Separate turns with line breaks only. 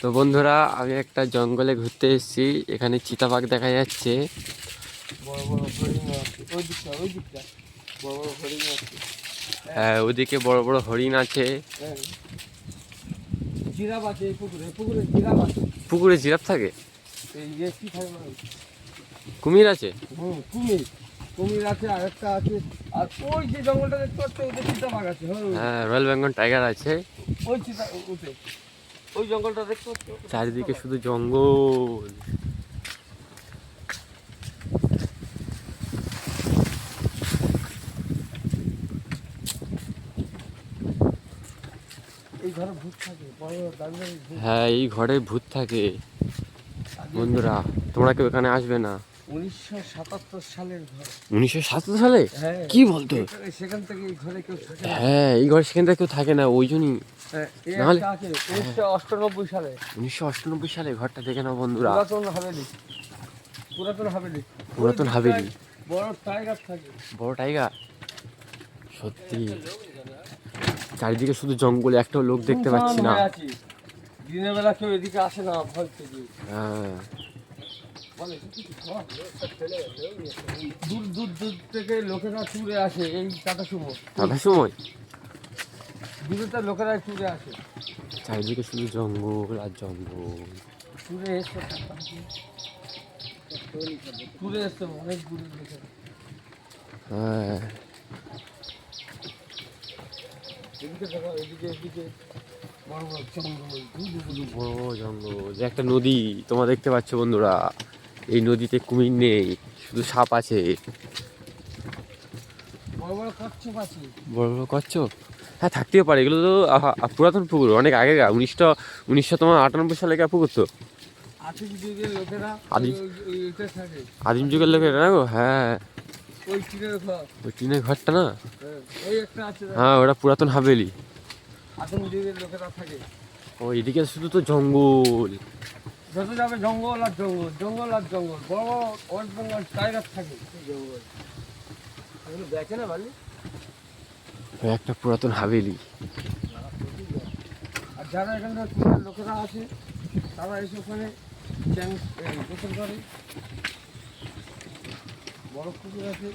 তো বন্ধুরা আমি একটা জঙ্গলে ঘুরতে এসেছি। এখানে চিতাবাঘ দেখা যাচ্ছে। হ্যাঁ ওদিকে বড় বড় হরিণ আছে।
হ্যাঁ। পুকুরে। জিরাফ
জিরাফ থাকে? কুমির আছে?
কুমির। কুমির আছে আর একটা আছে। আর ওই যে জঙ্গলটা দেখতে পাচ্ছ ওই চিতাবাঘ আছে হ্যাঁ
রয়্যাল বেঙ্গল টাইগার আছে।
ওই চিতা উঠে ওই জঙ্গলটা দেখতে পাচ্ছ?
চারিদিকে শুধু জঙ্গল। হ্যাঁ এই ঘরে ভূত থাকে। বন্ধুরা তোমরা কেউ এখানে আসবে না।
উনিশশো সাতাত্তর সালের ঘর।
উনিশশো সাতাত্তর সালে?
হ্যাঁ।
কি বলতো?
সেখান থেকে এই ঘরে কেউ থাকে
হ্যাঁ এই ঘরে সেখান থেকে কেউ থাকে না ওই জন্যই।
হ্যাঁ,
নাহলে-
উনিশশো অষ্টানব্বই সালে।
উনিশশো অষ্টানব্বই সালে ঘরটা দেখে নাও বন্ধুরা।
পুরাতন হাভেলি। পুরাতন বড় টাইগার থাকে।
বড় টাইগার? সত্যি। চারিদিকে শুধু জঙ্গল একটাও লোক দেখতে পাচ্ছি না।
দিনের বেলা কেউ এদিকে আসে না ভয় থেকে
হ্যাঁ।
দূর দূর দূর থেকে লোকেরা টুরে আসে এই টাটা সুমো।
দাদার সময়
দূরতে লোকেরা টুরে আসে।
চারিদিকে শুধু জঙ্গল আর জঙ্গল।
টুরে এসে টুরে এসছে অনেক লোকেরা
হ্যাঁ।
এদিকে দেখো এদিকে এদিকে। বড় বড় জঙ্গল গুলু গুলু
বড় জঙ্গল। যে একটা নদী তোমরা দেখতে পাচ্ছ বন্ধুরা। এই নদীতে কুমির নেই শুধু সাপ আছে।
বড় বড় কচ্ছপ
হ্যাঁ থাকতেও পারে এগুলো তো পুরাতন পুকুর অনেক আগেকার উনিশশো উনিশশো তোমার আটানব্বই সালেকার পুকুর তো। আদিম যুগের লোকের না গো? হ্যাঁ।
ওই টিনের
ঘরটা না?
হ্যাঁ,
হ্যাঁ ওটা পুরাতন
থাকে।
ও এদিকে শুধু তো জঙ্গল।
যত যাবে জঙ্গল আর জঙ্গল জঙ্গল আর জঙ্গল বড় বড় ওয়েস্ট বেঙ্গল টাইগার থাকে। জঙ্গল এগুলো দেখে না বালি
একটা পুরাতন হাভেলি।
আর যারা এখানকার লোকেরা আছে তারা এসে ওখানে গোসল করে। বড় পুকুর আছে।